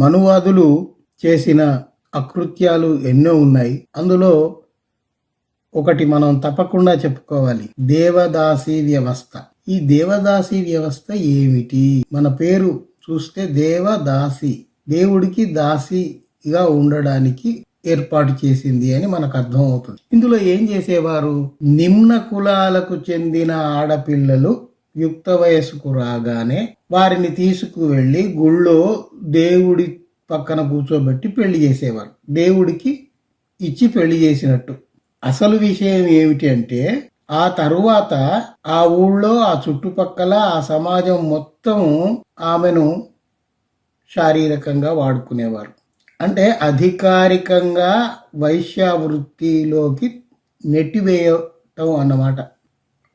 మనువాదులు చేసిన అకృత్యాలు ఎన్నో ఉన్నాయి. అందులో ఒకటి మనం తప్పకుండా చెప్పుకోవాలి. దేవదాసి వ్యవస్థ. ఈ దేవదాసి వ్యవస్థ ఏమిటి? మన పేరు చూస్తే దేవదాసి. దేవుడికి దాసిగా ఉండడానికి ఏర్పాటు చేసింది అని మనకు అర్థం అవుతుంది ఇందులో ఏం చేసేవారు? నిమ్న కులాలకు చెందిన ఆడపిల్లలు యుక్త వయసుకు రాగానే వారిని తీసుకువెళ్ళి గుళ్ళో దేవుడి పక్కన కూర్చోబెట్టి పెళ్ళి చేసేవారు. దేవుడికి ఇచ్చి పెళ్ళి చేసినట్టు. అసలు విషయం ఏమిటి అంటే ఆ తరువాత ఆ ఊళ్ళో ఆ చుట్టుపక్కల ఆ సమాజం మొత్తం ఆమెను శారీరకంగా వాడుకునేవారు. అంటే అధికారికంగా వైశ్యావృత్తిలోకి నెట్టివేయటం అన్నమాట.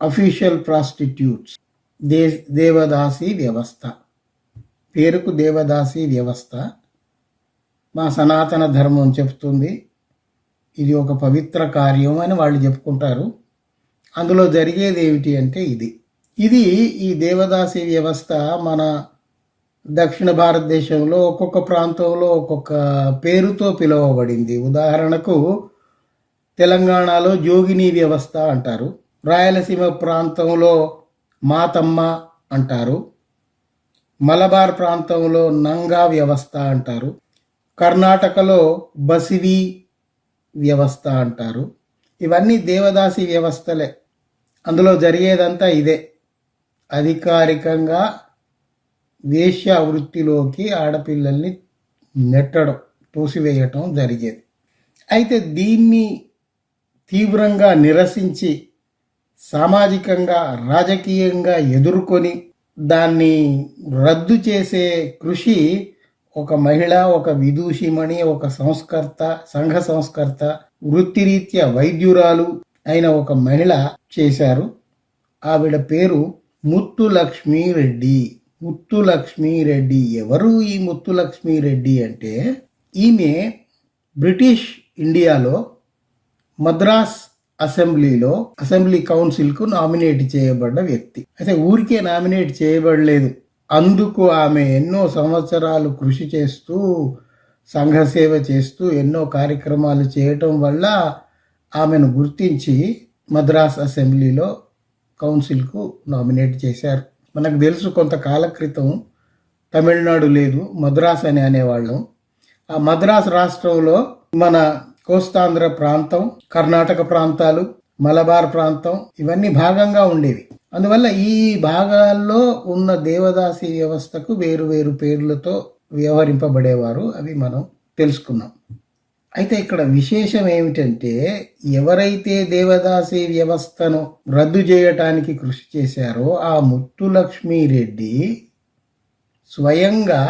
అఫీషియల్ ప్రాస్టిట్యూట్స్ దే దేవదాసి వ్యవస్థ. పేరుకు దేవదాసి వ్యవస్థ. మా సనాతన ధర్మం చెప్తుంది. ఇది ఒక పవిత్ర కార్యం అని వాళ్ళు చెప్పుకుంటారు. అందులో జరిగేది ఏమిటి అంటే ఇది. ఇది ఈ దేవదాసి వ్యవస్థ మన దక్షిణ భారతదేశంలో ఒక్కొక్క ప్రాంతంలో ఒక్కొక్క పేరుతో పిలువబడింది. ఉదాహరణకు తెలంగాణలో జోగిని వ్యవస్థ అంటారు. రాయలసీమ ప్రాంతంలో మాతమ్మ అంటారు. మలబార్ ప్రాంతంలో నంగా వ్యవస్థ అంటారు. కర్ణాటకలో బసివి వ్యవస్థ అంటారు. ఇవన్నీ దేవదాసి వ్యవస్థలే. అందులో జరిగేదంతా ఇదే. అధికారికంగా వేశ్య వృత్తిలోకి ఆడపిల్లల్ని నెట్టడం తోసివేయటం జరిగేది. అయితే దీన్ని తీవ్రంగా నిరసించి సామాజికంగా రాజకీయంగా ఎదుర్కొని దాన్ని రద్దు చేసే కృషి ఒక మహిళ ఒక విదూషిమణి ఒక సంస్కర్త సంఘ సంస్కర్త వృత్తిరీత్యా వైద్యురాలు అయిన ఒక మహిళ చేశారు. ఆవిడ పేరు ముత్తులక్ష్మి రెడ్డి. ముత్తులక్ష్మి రెడ్డి ఎవరు? ఈ ముత్తులక్ష్మి రెడ్డి అంటే ఈమె బ్రిటిష్ ఇండియాలో మద్రాస్ అసెంబ్లీలో అసెంబ్లీ కౌన్సిల్కు నామినేట్ చేయబడ్డ వ్యక్తి. అయితే ఊరికే నామినేట్ చేయబడలేదు. అందుకు ఆమె ఎన్నో సంవత్సరాలు కృషి చేస్తూ సంఘ సేవ చేస్తూ ఎన్నో కార్యక్రమాలు చేయటం వల్ల ఆమెను గుర్తించి మద్రాస్ అసెంబ్లీలో కౌన్సిల్కు నామినేట్ చేశారు. మనకు తెలుసు కొంతకాల క్రితం తమిళనాడు లేదు మద్రాస్ అని అనేవాళ్ళం. ఆ మద్రాస్ రాష్ట్రంలో మన కోస్తాంధ్ర ప్రాంతం కర్ణాటక ప్రాంతాలు మలబార్ ప్రాంతం ఇవన్నీ భాగంగా ఉండేవి. అందువల్ల ఈ భాగాల్లో ఉన్న దేవదాసి వ్యవస్థకు వేరు వేరు పేర్లతో వ్యవహరింపబడేవారు అవి మనం తెలుసుకున్నాం. అయితే ఇక్కడ విశేషం ఏమిటంటే ఎవరైతే దేవదాసి వ్యవస్థను రద్దు చేయటానికి కృషి చేశారో ఆ ముత్తులక్ష్మీరెడ్డి స్వయంగా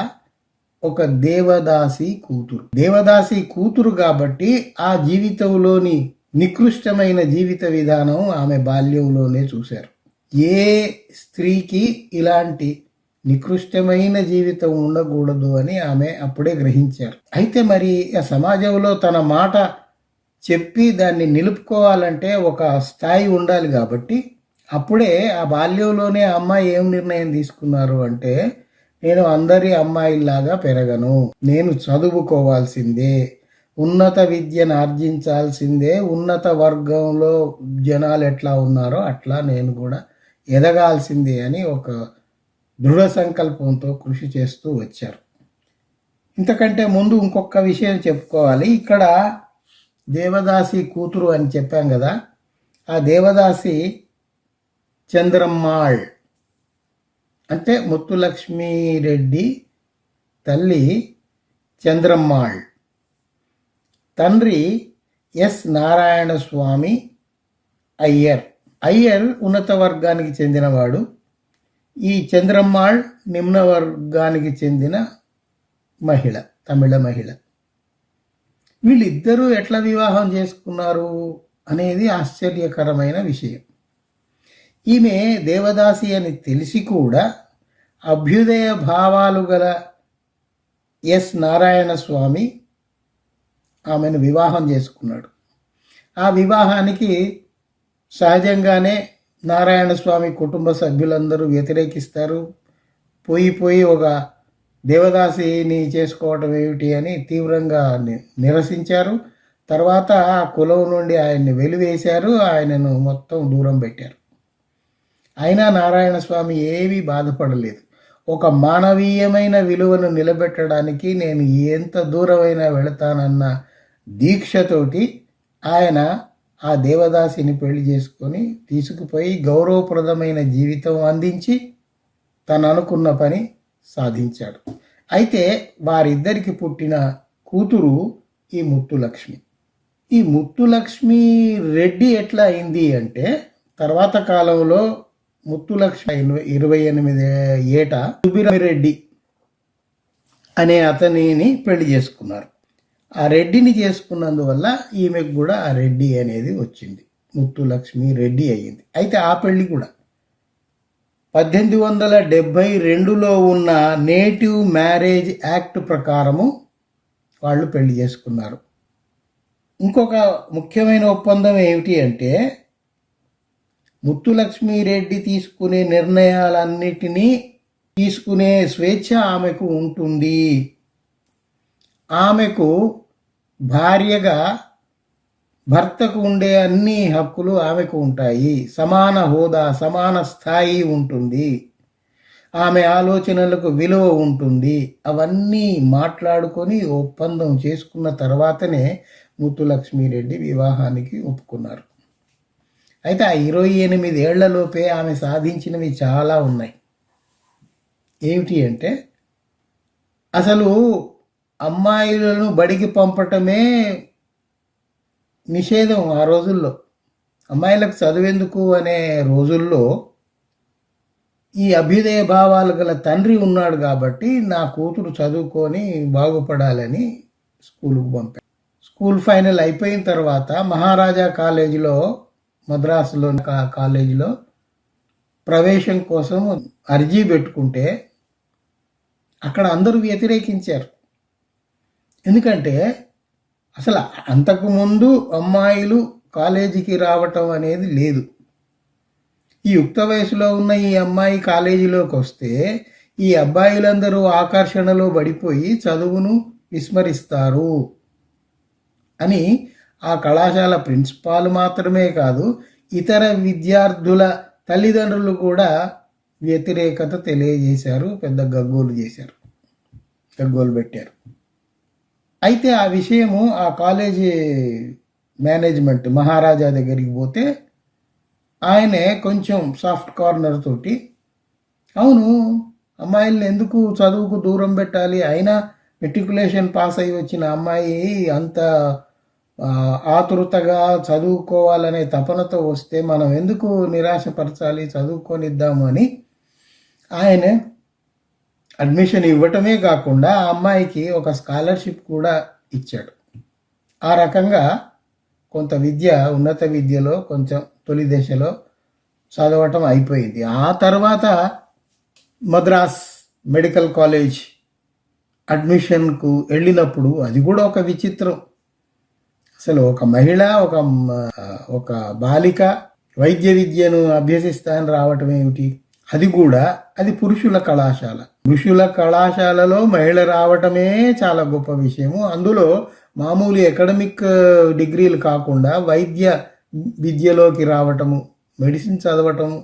ఒక దేవదాసి కూతురు. దేవదాసి కూతురు కాబట్టి ఆ జీవితంలోని నికృష్టమైన జీవిత విధానం ఆమె బాల్యంలోనే చూశారు. ఏ స్త్రీకి ఇలాంటి నికృష్టమైన జీవితం ఉండకూడదు అని ఆమె అప్పుడే గ్రహించారు. అయితే మరి ఆ సమాజంలో తన మాట చెప్పి దాన్ని నిలుపుకోవాలంటే ఒక స్థాయి ఉండాలి కాబట్టి అప్పుడే ఆ బాల్యంలోనే అమ్మాయి ఏం నిర్ణయం తీసుకున్నారు అంటే నేను అందరి అమ్మాయిల్లాగా పెరగను. నేను చదువుకోవాల్సిందే. ఉన్నత విద్యను ఆర్జించాల్సిందే. ఉన్నత వర్గంలో జనాలు ఎట్లా ఉన్నారో అట్లా నేను కూడా ఎదగాల్సిందే అని ఒక దృఢ సంకల్పంతో కృషి చేస్తూ వచ్చారు. ఇంతకంటే ముందు ఇంకొక విషయం చెప్పుకోవాలి. ఇక్కడ దేవదాసి కూతురు అని చెప్పాం కదా. ఆ దేవదాసి చంద్రమ్మాళ్. అంటే ముత్తులక్ష్మీరెడ్డి తల్లి చంద్రమ్మాళ్. తండ్రి ఎస్ నారాయణ స్వామి అయ్యర్. అయ్యర్ ఉన్నత వర్గానికి చెందినవాడు. ఈ చంద్రమ్మాళ్ నిమ్న వర్గానికి చెందిన మహిళ తమిళ మహిళ. వీళ్ళిద్దరూ ఎట్లా వివాహం చేసుకున్నారు అనేది ఆశ్చర్యకరమైన విషయం. ఈమె దేవదాసి అని తెలిసి కూడా అభ్యుదయ భావాలు గల ఎస్ నారాయణ స్వామి ఆమెను వివాహం చేసుకున్నాడు. ఆ వివాహానికి సహజంగానే నారాయణ స్వామి కుటుంబ సభ్యులందరూ వ్యతిరేకిస్తారు. పోయి పోయి ఒక దేవదాసిని చేసుకోవటం ఏమిటి అని తీవ్రంగా ని- నిరసించారు. తర్వాత ఆ కులం నుండి ఆయన్ని వెలివేశారు. ఆయనను మొత్తం దూరం పెట్టారు. అయినా నారాయణ స్వామి ఏమీ బాధపడలేదు. ఒక మానవీయమైన విలువను నిలబెట్టడానికి నేను ఎంత దూరమైనా వెళతానన్న దీక్షతోటి ఆయన ఆ దేవదాసిని పెళ్ళి చేసుకొని తీసుకుపోయి గౌరవప్రదమైన జీవితం అందించి తను అనుకున్న పని సాధించాడు. అయితే వారిద్దరికి పుట్టిన కూతురు ఈ ముత్తులక్ష్మి. ఈ ముత్తులక్ష్మి రెడ్డి ఎట్లా అయింది అంటే తర్వాత కాలంలో ముత్తులక్ష ఇరవై- ఇరవై ఎనిమిది ఏట సుబ్బిరెడ్డి అనే అతనిని పెళ్ళి చేసుకున్నారు. ఆ రెడ్డిని చేసుకున్నందువల్ల ఈమెకు కూడా ఆ రెడ్డి అనేది వచ్చింది. ముత్తులక్ష్మి రెడ్డి అయ్యింది. అయితే ఆ పెళ్ళి కూడా పద్దెనిమిది వందల డెబ్భై రెండులో ఉన్న నేటివ్ మ్యారేజ్ యాక్ట్ ప్రకారము వాళ్ళు పెళ్ళి చేసుకున్నారు. ఇంకొక ముఖ్యమైన ఒప్పందం ఏమిటి అంటే ముత్తులక్ష్మిరెడ్డి తీసుకునే నిర్ణయాలన్నిటినీ తీసుకునే స్వేచ్ఛ ఆమెకు ఉంటుంది. ఆమెకు భార్యగా భర్తకు ఉండే అన్ని హక్కులు ఆమెకు ఉంటాయి. సమాన హోదా సమాన స్థాయి ఉంటుంది. ఆమె ఆలోచనలకు విలువ ఉంటుంది. అవన్నీ మాట్లాడుకొని ఒప్పందం చేసుకున్న తర్వాతనే ముత్తులక్ష్మిరెడ్డి వివాహానికి ఒప్పుకున్నారు. అయితే ఆ ఇరవై ఎనిమిది ఏళ్ళలోపే ఆమె సాధించినవి చాలా ఉన్నాయి. ఏమిటి అంటే అసలు అమ్మాయిలను బడికి పంపటమే నిషేధం ఆ రోజుల్లో. అమ్మాయిలకు చదువెందుకు అనే రోజుల్లో ఈ అభ్యుదయ భావాలు గల తండ్రి ఉన్నాడు కాబట్టి నా కూతురు చదువుకొని బాగుపడాలని స్కూల్కు పంపాను స్కూల్ ఫైనల్ అయిపోయిన తర్వాత మహారాజా కాలేజీలో మద్రాసులో కా- కాలేజీలో ప్రవేశం కోసం అర్జీ పెట్టుకుంటే అక్కడ అందరూ వ్యతిరేకించారు. ఎందుకంటే అసలు అంతకు ముందు అమ్మాయిలు కాలేజీకి రావటం అనేది లేదు. ఈ యుక్త వయసులో ఉన్న ఈ అమ్మాయి కాలేజీలోకి వస్తే ఈ అబ్బాయిలందరూ ఆకర్షణలో పడిపోయి చదువును విస్మరిస్తారు అని ఆ కళాశాల ప్రిన్సిపాల్ మాత్రమే కాదు ఇతర విద్యార్థుల తల్లిదండ్రులు కూడా వ్యతిరేకత తెలియజేశారు పెద్ద గగ్గోలు చేశారు గగ్గోలు పెట్టారు. అయితే ఆ విషయము ఆ కాలేజీ మేనేజ్మెంట్ మహారాజా దగ్గరికి పోతే ఆయనే కొంచెం సాఫ్ట్ కార్నర్ తోటి అవును అమ్మాయిల్ని ఎందుకు చదువుకు దూరం పెట్టాలి? అయినా మెట్రికులేషన్ పాస్ అయ్యి వచ్చిన అమ్మాయి అంత ఆ, ఆతృతగా చదువుకోవాలనే తపనతో వస్తే మనం ఎందుకు నిరాశపరచాలి చదువుకొనిద్దాము అని? ఆయన అడ్మిషన్ ఇవ్వటమే కాకుండా ఆ అమ్మాయికి ఒక స్కాలర్షిప్ కూడా ఇచ్చాడు. ఆ రకంగా కొంత విద్య ఉన్నత విద్యలో కొంచెం తొలి దశలో చదవటం అయిపోయింది. ఆ తర్వాత మద్రాస్ మెడికల్ కాలేజ్ అడ్మిషన్కు వెళ్ళినప్పుడు అది కూడా ఒక విచిత్రం. అసలు ఒక మహిళ ఒక ఒక బాలిక వైద్య విద్యను అభ్యసిస్తాను రావటం ఏమిటి? అది కూడా అది పురుషుల కళాశాల. పురుషుల కళాశాలలో మహిళ రావటమే చాలా గొప్ప విషయము. అందులో మామూలు అకాడమిక్ డిగ్రీలు కాకుండా వైద్య విద్యలోకి రావటము మెడిసిన్ చదవటము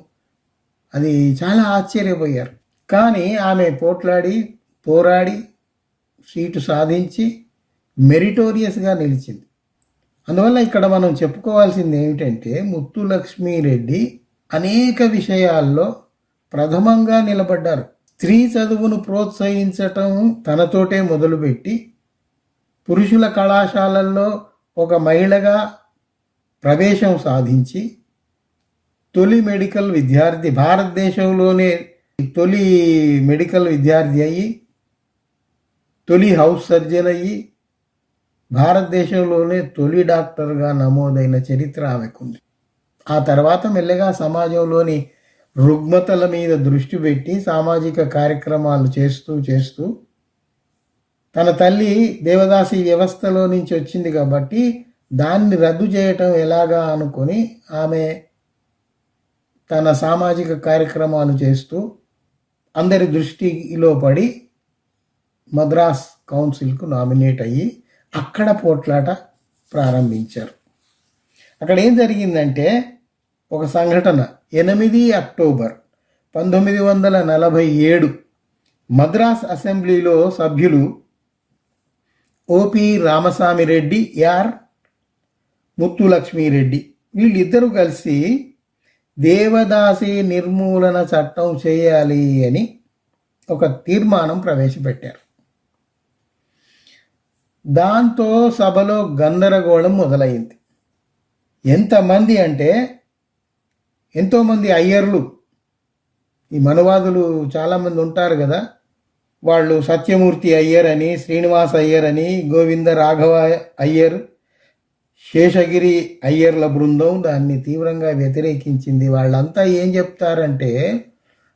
అది చాలా ఆశ్చర్యపోయారు. కానీ ఆమె పోట్లాడి పోరాడి సీటు సాధించి మెరిటోరియస్గా నిలిచింది. అందువల్ల ఇక్కడ మనం చెప్పుకోవాల్సింది ఏమిటంటే ముత్తులక్ష్మీరెడ్డి అనేక విషయాల్లో ప్రథమంగా నిలబడ్డారు. స్త్రీ చదువును ప్రోత్సహించటం తనతోటే మొదలుపెట్టి పురుషుల కళాశాలల్లో ఒక మహిళగా ప్రవేశం సాధించి తొలి మెడికల్ విద్యార్థి భారతదేశంలోనే తొలి మెడికల్ విద్యార్థి అయ్యి తొలి హౌస్ సర్జన్ అయ్యి భారతదేశంలోనే తొలి డాక్టర్గా నమోదైన చరిత్ర ఆమెకుంది. ఆ తర్వాత మెల్లగా సమాజంలోని రుగ్మతల మీద దృష్టి పెట్టి సామాజిక కార్యక్రమాలు చేస్తూ చేస్తూ తన తల్లి దేవదాసి వ్యవస్థలో నుంచి వచ్చింది కాబట్టి దాన్ని రద్దు చేయటం ఎలాగా అనుకొని ఆమె తన సామాజిక కార్యక్రమాలు చేస్తూ అందరి దృష్టిలో పడి మద్రాస్ కౌన్సిల్కు నామినేట్ అయ్యి అక్కడ పోట్లాట ప్రారంభించారు. అక్కడ ఏం జరిగిందంటే ఒక సంఘటన. ఎనిమిది అక్టోబర్ పంతొమ్మిది వందల నలభై ఏడు మద్రాస్ అసెంబ్లీలో సభ్యులు ఓపి రామస్వామి రెడ్డి యార్ ముత్తులక్ష్మిరెడ్డి వీళ్ళిద్దరూ కలిసి దేవదాసి నిర్మూలన చట్టం చేయాలి అని ఒక తీర్మానం ప్రవేశపెట్టారు. దాంతో సభలో గందరగోళం మొదలైంది. ఎంతమంది అంటే ఎంతోమంది అయ్యర్లు. ఈ మనువాదులు చాలామంది ఉంటారు కదా. వాళ్ళు సత్యమూర్తి అయ్యర్ అని శ్రీనివాస్ అయ్యర్ అని గోవింద రాఘవ అయ్యర్ శేషగిరి అయ్యర్ల బృందం దాన్ని తీవ్రంగా వ్యతిరేకించింది. వాళ్ళంతా ఏం చెప్తారంటే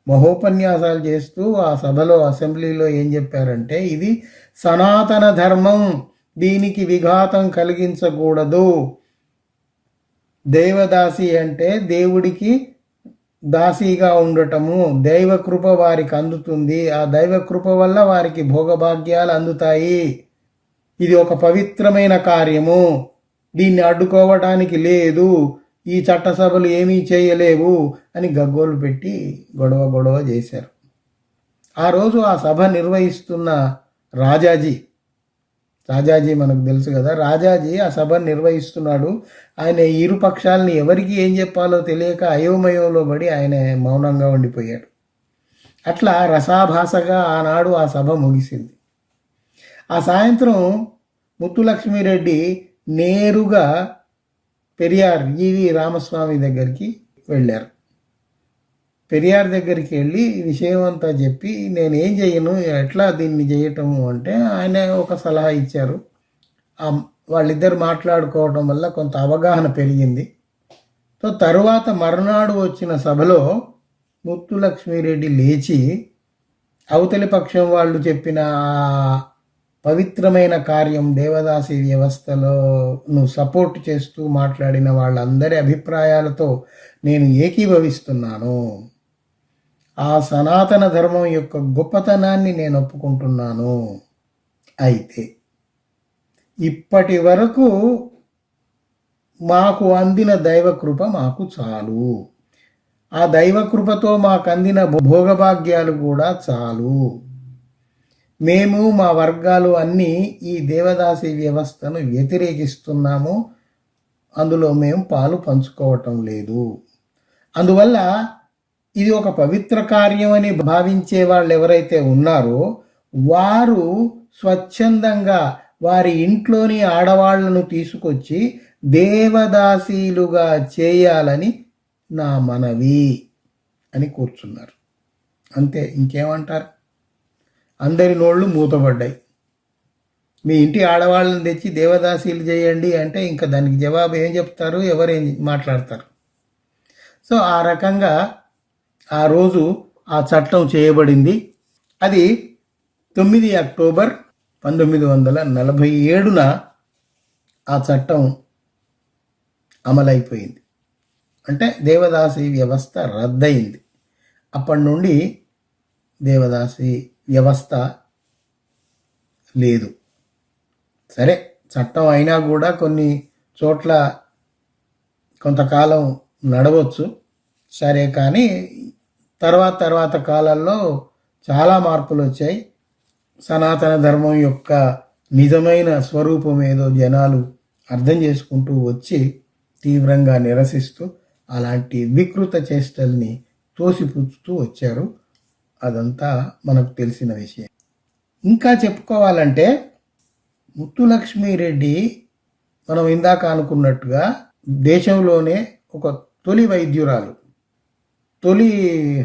మహోపన్యాసాలు చేస్తూ ఆ సభలో అసెంబ్లీలో ఏం చెప్పారంటే ఇది సనాతన ధర్మం దీనికి విఘాతం కలిగించకూడదు. దేవదాసి అంటే దేవుడికి దాసీగా ఉండటము. దైవ కృప వారికి అందుతుంది. ఆ దైవ కృప వల్ల వారికి భోగభాగ్యాలు అందుతాయి. ఇది ఒక పవిత్రమైన కార్యము. దీన్ని అడ్డుకోవడానికి లేదు. ఈ చట్టసభలు ఏమీ చేయలేవు అని గగ్గోలు పెట్టి గొడవ గొడవ చేశారు. ఆ రోజు ఆ సభ నిర్వహిస్తున్న రాజాజీ. రాజాజీ మనకు తెలుసు కదా. రాజాజీ ఆ సభ నిర్వహిస్తున్నాడు. ఆయన ఇరు పక్షాలని ఎవరికి ఏం చెప్పాలో తెలియక అయోమయంలో పడి ఆయన మౌనంగా ఉండిపోయాడు. అట్లా రసాభాసగా ఆనాడు ఆ సభ ముగిసింది. ఆ సాయంత్రం ముత్తులక్ష్మిరెడ్డి నేరుగా పెరియార్ ఈవి రామస్వామి దగ్గరికి వెళ్ళారు. పెరియార్ దగ్గరికి వెళ్ళి ఈ విషయం అంతా చెప్పి నేను ఏం చేయను? ఎట్లా దీన్ని చేయటము? అంటే ఆయన ఒక సలహా ఇచ్చారు. వాళ్ళిద్దరు మాట్లాడుకోవడం వల్ల కొంత అవగాహన పెరిగింది. సో తరువాత మరునాడు వచ్చిన సభలో ముత్తులక్ష్మిరెడ్డి లేచి అవతలి పక్షం వాళ్ళు చెప్పిన పవిత్రమైన కార్యం దేవదాసి వ్యవస్థలోను సపోర్ట్ చేస్తూ మాట్లాడిన వాళ్ళందరి అభిప్రాయాలతో నేను ఏకీభవిస్తున్నాను. ఆ సనాతన ధర్మం యొక్క గొప్పతనాన్ని నేను ఒప్పుకుంటున్నాను. అయితే ఇప్పటి వరకు మాకు అందిన దైవకృప మాకు చాలు. ఆ దైవకృపతో మాకు అందిన భోగభాగ్యాలు కూడా చాలు. మేము మా వర్గాలు అన్నీ ఈ దేవదాసి వ్యవస్థను వ్యతిరేకిస్తున్నాము. అందులో మేము పాలు పంచుకోవటం లేదు. అందువల్ల ఇది ఒక పవిత్ర కార్యం అని భావించే వాళ్ళు ఎవరైతే ఉన్నారో వారు స్వచ్ఛందంగా వారి ఇంట్లోని ఆడవాళ్ళను తీసుకొచ్చి దేవదాసీలుగా చేయాలని నా మనవి అని కూర్చున్నారు. అంతే ఇంకేమంటారు? అందరి నోళ్ళు మూతపడ్డాయి మీ ఇంటి ఆడవాళ్ళని తెచ్చి దేవదాసీలు చేయండి అంటే ఇంకా దానికి జవాబు ఏం చెప్తారు? ఎవరేం మాట్లాడతారు? సో ఆ రకంగా ఆ రోజు ఆ చట్టం చేయబడింది. అది తొమ్మిది అక్టోబర్ పంతొమ్మిది వందల నలభై ఏడున ఆ చట్టం అమలైపోయింది. అంటే దేవదాసి వ్యవస్థ రద్దయింది. అప్పటి నుండి దేవదాసి వ్యవస్థ లేదు. సరే చట్టం అయినా కూడా కొన్ని చోట్ల కొంతకాలం నడవచ్చు. సరే కానీ తర్వాత తర్వాత కాలాల్లో చాలా మార్పులు వచ్చాయి. సనాతన ధర్మం యొక్క నిజమైన స్వరూపం ఏదో జనాలు అర్థం చేసుకుంటూ వచ్చి తీవ్రంగా నిరసిస్తూ అలాంటి వికృత చేష్టల్ని తోసిపుచ్చుతూ వచ్చారు. అదంతా మనకు తెలిసిన విషయం. ఇంకా చెప్పుకోవాలంటే ముత్తులక్ష్మిరెడ్డి మనం ఇందాక అనుకున్నట్టుగా దేశంలోనే ఒక తొలి వైద్యురాలు. తొలి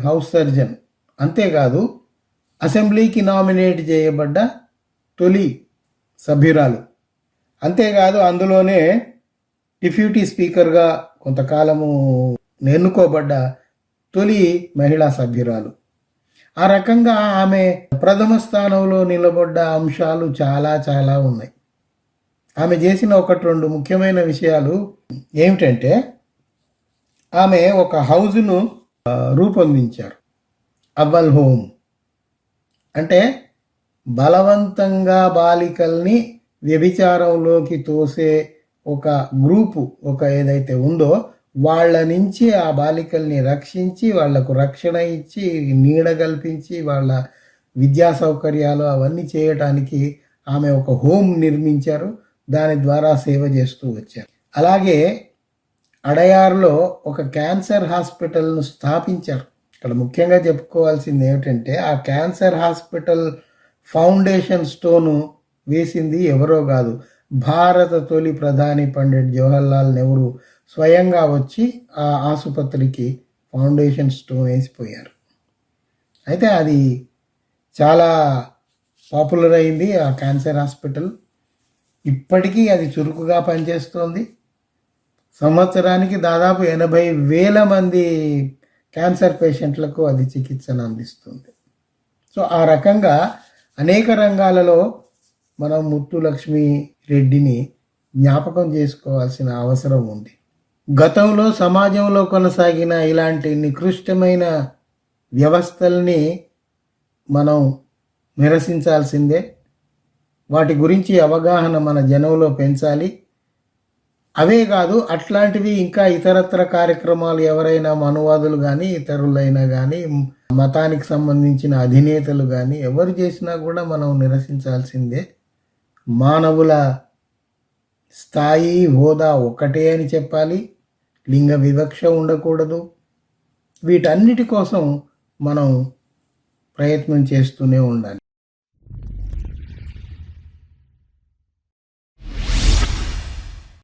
హౌస్ సర్జన్. అంతేకాదు అసెంబ్లీకి నామినేట్ చేయబడ్డ తొలి సభ్యురాలు. అంతేకాదు అందులోనే డిప్యూటీ స్పీకర్గా కొంతకాలము ఎన్నుకోబడ్డ తొలి మహిళా సభ్యురాలు. ఆ రకంగా ఆమె ప్రథమ స్థానంలో నిలబడ్డ అంశాలు చాలా చాలా ఉన్నాయి. ఆమె చేసిన ఒకటి రెండు ముఖ్యమైన విషయాలు ఏమిటంటే ఆమె ఒక హౌజ్ను రూపొందించారు. అవ్వల్ హోమ్. అంటే బలవంతంగా బాలికల్ని వ్యభిచారంలోకి తోసే ఒక గ్రూపు ఒక ఏదైతే ఉందో వాళ్ళ నుంచి ఆ బాలికల్ని రక్షించి వాళ్ళకు రక్షణ ఇచ్చి నీడ కల్పించి వాళ్ళ విద్యా సౌకర్యాలు అవన్నీ చేయటానికి ఆమె ఒక హోమ్ నిర్మించారు. దాని ద్వారా సేవ చేస్తూ వచ్చారు. అలాగే అడయార్లో ఒక క్యాన్సర్ హాస్పిటల్ను స్థాపించారు. ఇక్కడ ముఖ్యంగా చెప్పుకోవాల్సింది ఏమిటంటే ఆ క్యాన్సర్ హాస్పిటల్ ఫౌండేషన్ స్టోను వేసింది ఎవరో కాదు. భారత తొలి ప్రధాని పండిట్ జవహర్లాల్ నెహ్రూ స్వయంగా వచ్చి ఆ ఆసుపత్రికి ఫౌండేషన్ స్టోన్ వేసిపోయారు. అయితే అది చాలా పాపులర్ అయింది ఆ క్యాన్సర్ హాస్పిటల్. ఇప్పటికీ అది చురుకుగా పనిచేస్తోంది. సంవత్సరానికి దాదాపు ఎనభై వేల మంది క్యాన్సర్ పేషెంట్లకు అది చికిత్సను అందిస్తుంది. సో ఆ రకంగా అనేక రంగాలలో మనం ముత్తులక్ష్మి రెడ్డిని జ్ఞాపకం చేసుకోవాల్సిన అవసరం ఉంది. గతంలో సమాజంలో కొనసాగిన ఇలాంటి నికృష్టమైన వ్యవస్థల్ని మనం నిరసించాల్సిందే. వాటి గురించి అవగాహన మన జనంలో పెంచాలి. అవే కాదు అట్లాంటివి ఇంకా ఇతరత్ర కార్యక్రమాలు ఎవరైనా మనువాదులు కానీ ఇతరులైనా కానీ మతానికి సంబంధించిన అధినేతలు కానీ ఎవరు చేసినా కూడా మనం నిరసించాల్సిందే. మానవుల స్థాయి హోదా ఒకటే అని చెప్పాలి. లింగ వివక్ష ఉండకూడదు. వీటన్నిటి కోసం మనం ప్రయత్నం చేస్తూనే ఉండాలి.